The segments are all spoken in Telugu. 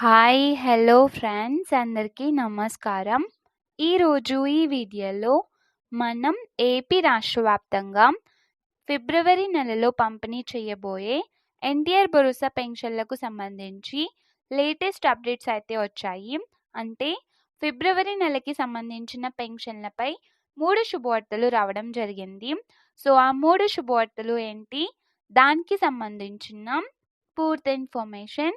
హాయ్! హలో ఫ్రెండ్స్ అందరికీ నమస్కారం. ఈరోజు ఈ వీడియోలో మనం ఏపీ రాష్ట్ర వ్యాప్తంగా ఫిబ్రవరి నెలలో పంపిణీ చేయబోయే ఎన్టీఆర్ భరోసా పెన్షన్‌లకు సంబంధించి లేటెస్ట్ అప్డేట్స్ అయితే వచ్చాయి. అంటే ఫిబ్రవరి నెలకి సంబంధించిన పెన్షన్‌లపై మూడు శుభవార్తలు రావడం జరిగింది. సో, ఆ మూడు శుభవార్తలు ఏంటి? దానికి సంబంధించిన పూర్తి ఇన్ఫర్మేషన్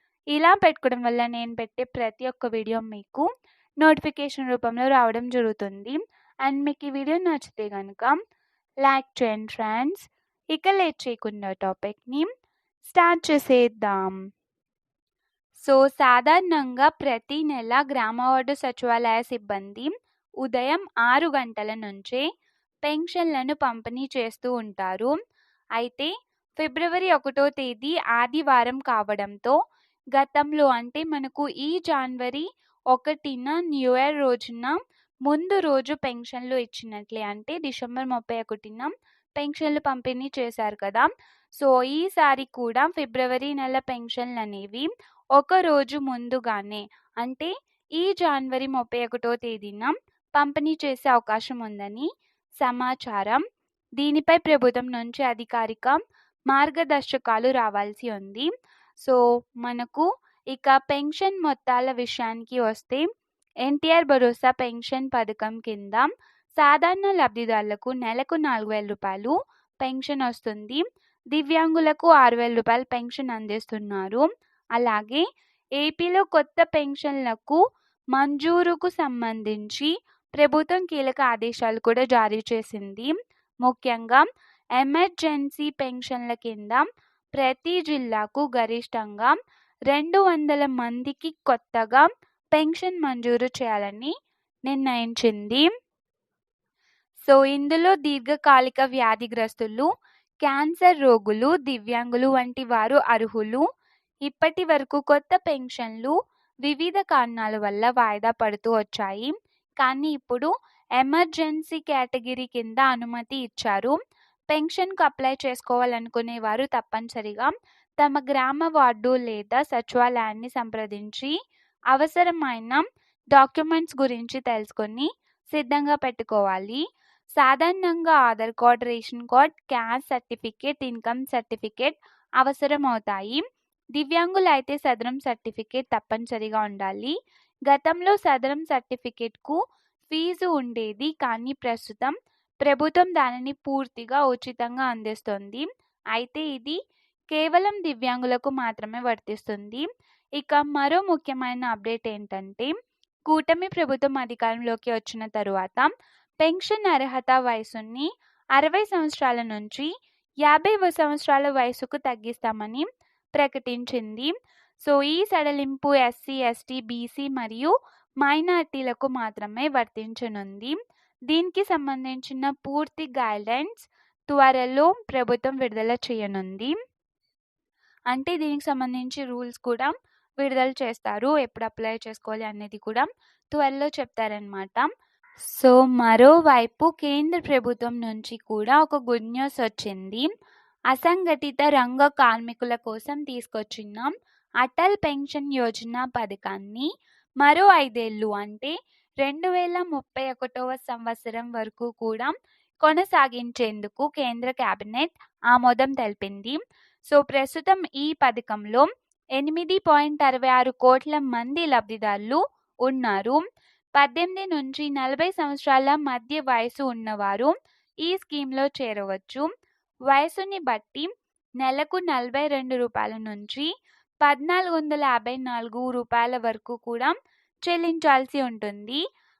ఇలా పెట్టుకోవడం వల్ల నేను పెట్టే ప్రతి ఒక్క వీడియో మీకు నోటిఫికేషన్ రూపంలో రావడం జరుగుతుంది. అండ్ మీకు ఈ వీడియో నచ్చితే కనుక లైక్ చేయండి ఫ్రెండ్స్. ఇక లేట్ చేయకుండా టాపిక్‌ని స్టార్ట్ చేసేద్దాం. సో, సాధారణంగా ప్రతి నెల గ్రామ వార్డు సచివాలయ సిబ్బంది ఉదయం ఆరు గంటల నుంచే పెన్షన్‌లను పంపిణీ చేస్తూ ఉంటారు. అయితే ఫిబ్రవరి ఒకటో తేదీ ఆదివారం కావడంతో గతంలో అంటే మనకు ఈ జనవరి ఒకటిన న్యూ ఇయర్ రోజున ముందు రోజు పెన్షన్‌లు ఇచ్చినట్లే అంటే డిసెంబర్ 31న పెన్షన్‌లు పంపిణీ చేశారు కదా! సో, ఈసారి కూడా ఫిబ్రవరి నెల పెన్షన్లు అనేవి ఒక రోజు ముందుగానే అంటే ఈ జనవరి 31 తేదీన పంపిణీ చేసే అవకాశం ఉందని సమాచారం. దీనిపై ప్రభుత్వం నుంచి అధికారిక మార్గదర్శకాలు రావాల్సి ఉంది. సో, మనకు ఇక పెన్షన్ మొత్తాల విషయానికి వస్తే ఎన్టీఆర్ భరోసా పెన్షన్ పథకం కింద సాధారణ లబ్ధిదారులకు నెలకు నాలుగు వేల రూపాయలు పెన్షన్ వస్తుంది. దివ్యాంగులకు ఆరు వేల రూపాయలు పెన్షన్ అందిస్తున్నారు. అలాగే ఏపీలో కొత్త పెన్షన్‌లకు మంజూరుకు సంబంధించి ప్రభుత్వం కీలక ఆదేశాలు కూడా జారీ చేసింది. ముఖ్యంగా ఎమర్జెన్సీ పెన్షన్ల కింద ప్రతి జిల్లాకు గరిష్టంగా 200 మందికి కొత్తగా పెన్షన్ మంజూరు చేయాలని నిర్ణయించింది. సో, ఇందులో దీర్ఘకాలిక వ్యాధిగ్రస్తులు, క్యాన్సర్ రోగులు, దివ్యాంగులు వంటి వారు అర్హులు. ఇప్పటి వరకు కొత్త పెన్షన్‌లు వివిధ కారణాల వల్ల వాయిదా పడుతూ వచ్చాయి. కానీ ఇప్పుడు ఎమర్జెన్సీ కేటగిరీ కింద అనుమతి ఇచ్చారు. పెన్షన్‌కు అప్లై చేసుకోవాలనుకునే వారు తప్పనిసరిగా తమ గ్రామ వార్డు లేదా సచివాలయాన్ని సంప్రదించి అవసరమైన డాక్యుమెంట్స్ గురించి తెలుసుకొని సిద్ధంగా పెట్టుకోవాలి. సాధారణంగా Aadhaar card, ration card, caste certificate, income certificate అవసరమవుతాయి. దివ్యాంగులైతే సదరం సర్టిఫికేట్ తప్పనిసరిగా ఉండాలి. గతంలో సదరం సర్టిఫికేట్‌కు ఫీజు ఉండేది. కానీ ప్రస్తుతం ప్రభుత్వం దానిని పూర్తిగా ఉచితంగా అందిస్తుంది అయితే ఇది కేవలం దివ్యాంగులకు మాత్రమే వర్తిస్తుంది. ఇక మరో ముఖ్యమైన అప్డేట్ ఏంటంటే కూటమి ప్రభుత్వం అధికారంలోకి వచ్చిన తరువాత పెన్షన్ అర్హత వయసుని 60 సంవత్సరాల నుంచి 50 సంవత్సరాల వయసుకు తగ్గిస్తామని ప్రకటించింది. సో, ఈ సడలింపు ఎస్సీ, ఎస్టీ, బీసీ మరియు మైనారిటీలకు మాత్రమే వర్తించనుంది. దీనికి సంబంధించిన పూర్తి గైడ్‌లైన్స్ త్వరలో ప్రభుత్వం విడుదల చేయనుంది. అంటే దీనికి సంబంధించి రూల్స్ కూడా విడుదల చేస్తారు. ఎప్పుడు అప్లై చేసుకోవాలి అనేది కూడా త్వరలో చెప్తారనమాట. సో, మరోవైపు కేంద్ర ప్రభుత్వం నుంచి కూడా ఒక గుడ్ న్యూస్ వచ్చింది. అసంఘటిత రంగ కార్మికుల కోసం తీసుకొచ్చిన అటల్ పెన్షన్ యోజన పథకాన్ని మరో ఐదేళ్ళు అంటే 2031వ సంవత్సరం వరకు కూడా కొనసాగించేందుకు కేంద్ర కేబినెట్ ఆమోదం తెలిపింది. సో, ప్రస్తుతం ఈ పథకంలో 8.66 కోట్ల మంది లబ్ధిదారులు ఉన్నారు. 18 నుంచి 40 సంవత్సరాల మధ్య వయసు ఉన్నవారు ఈ స్కీమ్‌లో చేరవచ్చు. వయసుని బట్టి నెలకు నలభై రెండు రూపాయల నుంచి పద్నాలుగు వందల యాభై నాలుగు రూపాయల వరకు కూడా చెల్లించాల్సి ఉంటుంది.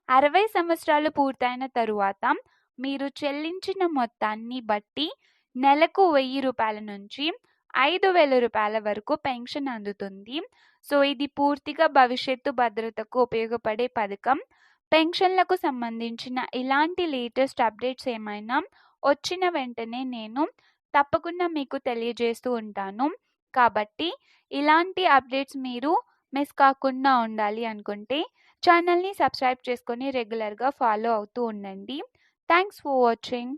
60 సంవత్సరాలు పూర్తయిన తరువాత మీరు చెల్లించిన మొత్తాన్ని బట్టి నెలకు వెయ్యి రూపాయల నుంచి ఐదు వేల రూపాయల వరకు పెన్షన్ అందుతుంది. సో ఇది పూర్తిగా భవిష్యత్తు భద్రతకు ఉపయోగపడే పథకం పెన్షన్లకు సంబంధించిన ఇలాంటి లేటెస్ట్ అప్డేట్స్ ఏమైనా వచ్చిన వెంటనే నేను తప్పకుండా మీకు తెలియజేస్తూ ఉంటాను కాబట్టి ఇలాంటి అప్డేట్స్ మీరు మిస్ కాకుండా ఉండాలి అనుకుంటే ఛానల్ని సబ్స్క్రైబ్ చేసుకొని రెగ్యులర్గా ఫాలో అవుతూ ఉండండి. Thanks for watching.